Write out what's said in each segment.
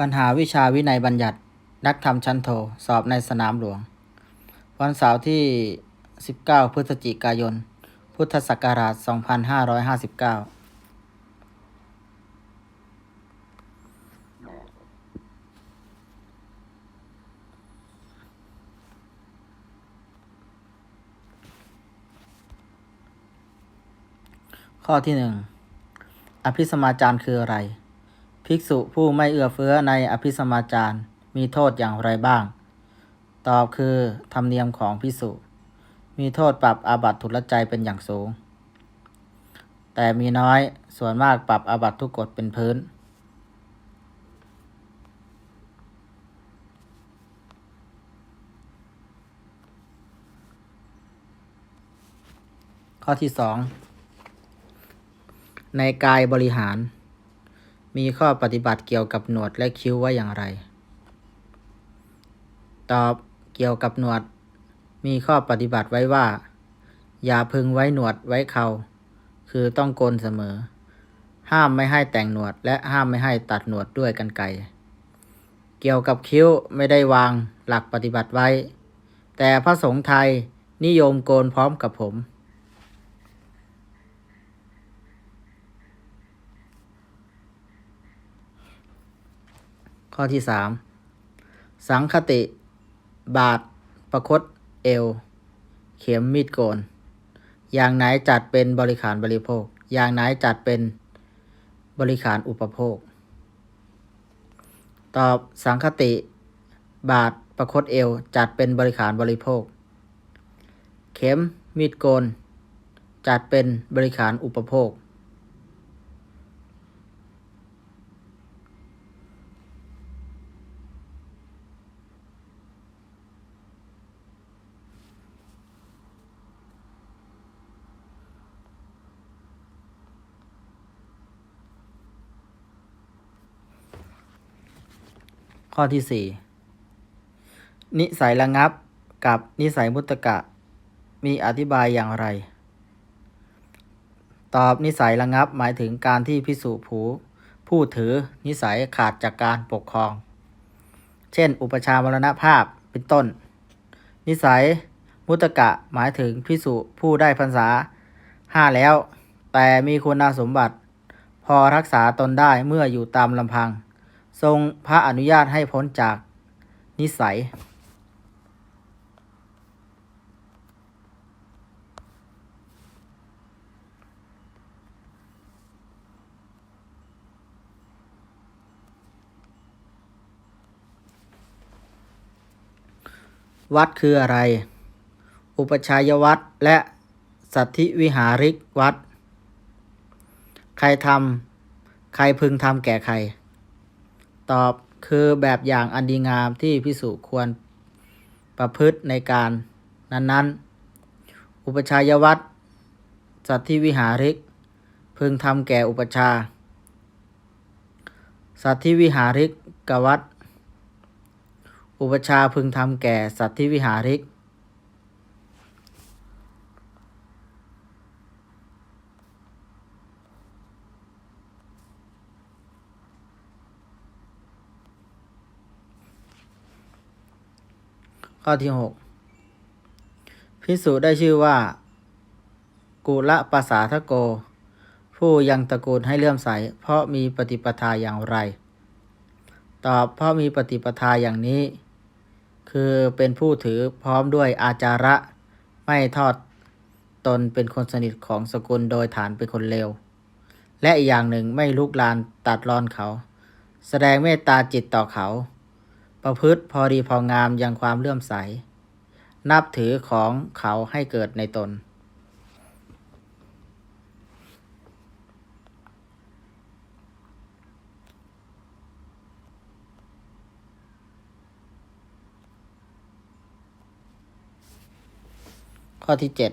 ปัญหาวิชาวินัยบัญญัติ นักธรรมชั้นโท สอบในสนามหลวง วันเสาร์ที่ 19 พฤศจิกายน พุทธศักราช 2559 ข้อที่หนึ่งอภิสมาจารคืออะไร ภิกษุผู้ไม่เอื้อเฟื้อในอภิสมาจารมีโทษอย่างไรบ้าง ตอบคือธรรมเนียมของภิกษุ มีโทษปรับอาบัติทุลใจเป็นอย่างสูง แต่มีน้อยส่วนมากปรับอาบัติทุกกฎเป็นพื้น ข้อที่สองในกายบริหาร มีข้อปฏิบัติเกี่ยวกับหนวดและคิ้วไว้อย่างไร ตอบเกี่ยวกับหนวด มีข้อปฏิบัติไว้ว่า อย่าพึงไว้หนวดไว้เขา คือต้องโกนเสมอ ห้ามไม่ให้แต่งหนวด และห้ามไม่ให้ตัดหนวดด้วยกันไกรเกี่ยวกับคิ้วไม่ได้วางหลักปฏิบัติไว้ แต่พระสงฆ์ไทยนิยมโกนพร้อมกับผม ข้อที่สามสังคติ บาท ประคตเอว เข็มมีดโกน อย่างไหนจัดเป็นบริขารบริโภค อย่างไหนจัดเป็นบริขารอุปโภค ตอบสังคติ บาท ประคตเอว จัดเป็นบริขารบริโภค เข็มมีดโกน จัดเป็นบริขารอุปโภค ข้อที่สี่นิสัยระงับกับนิสัยมุตกะ มีอธิบายอย่างไร ตอบนิสัยระงับหมายถึงการที่พิสูผูผู้ถือนิสัยขาดจากการปกครอง เช่น อุปชามรณภาพเป็นต้น นิสัยมุตตกะหมายถึงพิสุผู้ได้พรรษาห้าแล้ว แต่มีคุณสมบัติ พอรักษาตนได้เมื่ออยู่ตามลำพัง ทรงพระอนุญาตให้พ้นจากนิสัย วัดคืออะไร อุปชัยวัดและสัทธิวิหาริกวัด ใครทำใครพึงทำแก่ใคร ตอบคือแบบอย่างอันดีงามที่พิสุควรประพฤติในการนั้นๆ อุปชัยวัดสัตธิวิหาริก พึงทำแก่อุปชา สัตธิวิหาริกกวัดอุปชาพึงทำแก่สัตธิวิหาริก ข้อที่หกพิสูจได้ชื่อว่า กุละปาสาทโก ผู้ยังตระกูลให้เลื่อมใส เพราะมีปฏิปทาอย่างไร ตอบเพราะมีปฏิปทาอย่างนี้ คือเป็นผู้ถือพร้อมด้วยอาจาระไม่ทอดตนเป็นคนสนิทของสกุลโดยฐานเป็นคนเลว และอีกอย่างหนึ่งไม่ลุกลานตัดรอนเขา แสดงเมตตาจิตต่อเขา ประพฤติพอดีพองามยังความเลื่อมใส นับถือของเขาให้เกิดในตน ข้อที่เจ็ด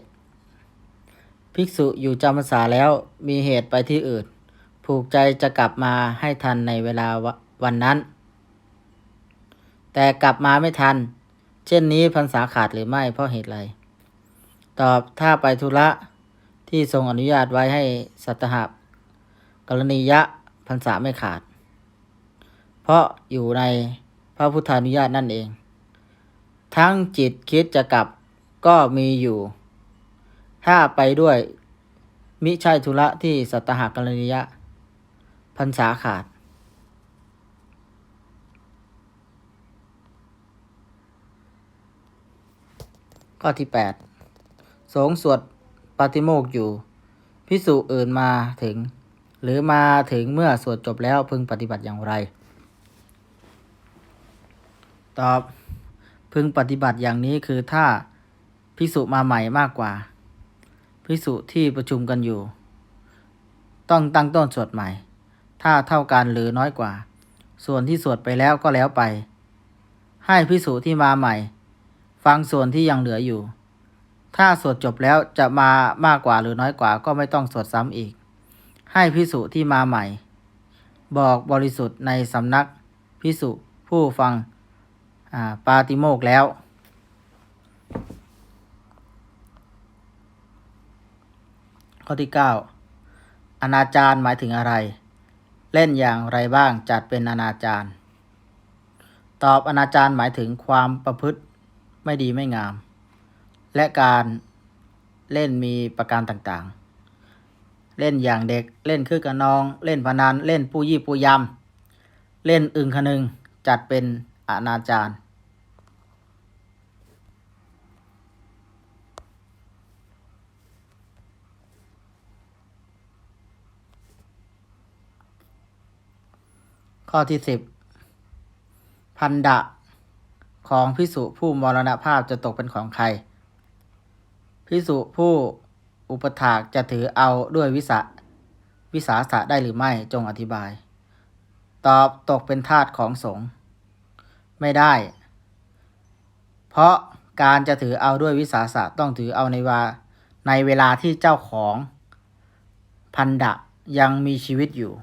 ภิกษุอยู่จำพรรษาแล้วมีเหตุไปที่อื่น ผูกใจจะกลับมาให้ทันในเวลาว,วันนั้น แต่กลับมาไม่ทัน เช่นนี้พรรษาขาดหรือไม่เพราะเหตุไร ตอบถ้าไปธุระที่ทรงอนุญาตไว้ให้สัตหะกรณียะพรรษาไม่ขาด เพราะอยู่ในพระพุทธานุญาตนั่นเอง ทั้งจิตคิดจะกลับก็มีอยู่ ถ้าไปด้วยมิใช่ธุระที่สัตหกรณียะพรรษาขาด ข้อที่ 8 สงสวดปาติโมกข์อยู่ พิสุอื่นมาถึง หรือมาถึงเมื่อสวดจบแล้วพึงปฏิบัติอย่างไร ตอบพึงปฏิบัติอย่างนี้คือถ้าพิสุมาใหม่มากกว่า พิสุที่ประชุมกันอยู่ ต้องตั้งต้นสวดใหม่ ถ้าเท่ากันหรือน้อยกว่า ส่วนที่สวดไปแล้วก็แล้วไป ให้พิสุที่มาใหม่ ฟังส่วนที่ยังเหลืออยู่ ถ้าสวดจบแล้วจะมามากกว่าหรือน้อยกว่าก็ไม่ต้องสวดซ้ำอีก ให้พิสุที่มาใหม่ บอกบริสุทธิ์ในสำนักพิสุผู้ฟังาปาติโมกแล้ว ข้อที่ 9 อนาจารหมายถึงอะไร เล่นอย่างไรบ้างจัดเป็นอนาจารตอบอนาจารหมายถึงความประพฤติ ไม่ดีไม่งาม และการเล่นมีประการต่างๆ เล่นอย่างเด็กเล่นคือกระนอง เล่นพนันเล่นปูยี่ปูยำเล่นอึงคนึงจัดเป็นอนาจารข้อที่สิบพันดะ ของพิสุผู้มรณภาพจะตกเป็นของใครพิสุผู้อุปถากจะถือเอาด้วยวิสาวิสาสะได้หรือไม่จงอธิบาย ตอบตกเป็นทาสของสงฆ์ไม่ได้ เพราะการจะถือเอาด้วยวิสาสะต้องถือเอาในวาในเวลาที่เจ้าของพันดะยังมีชีวิตอยู่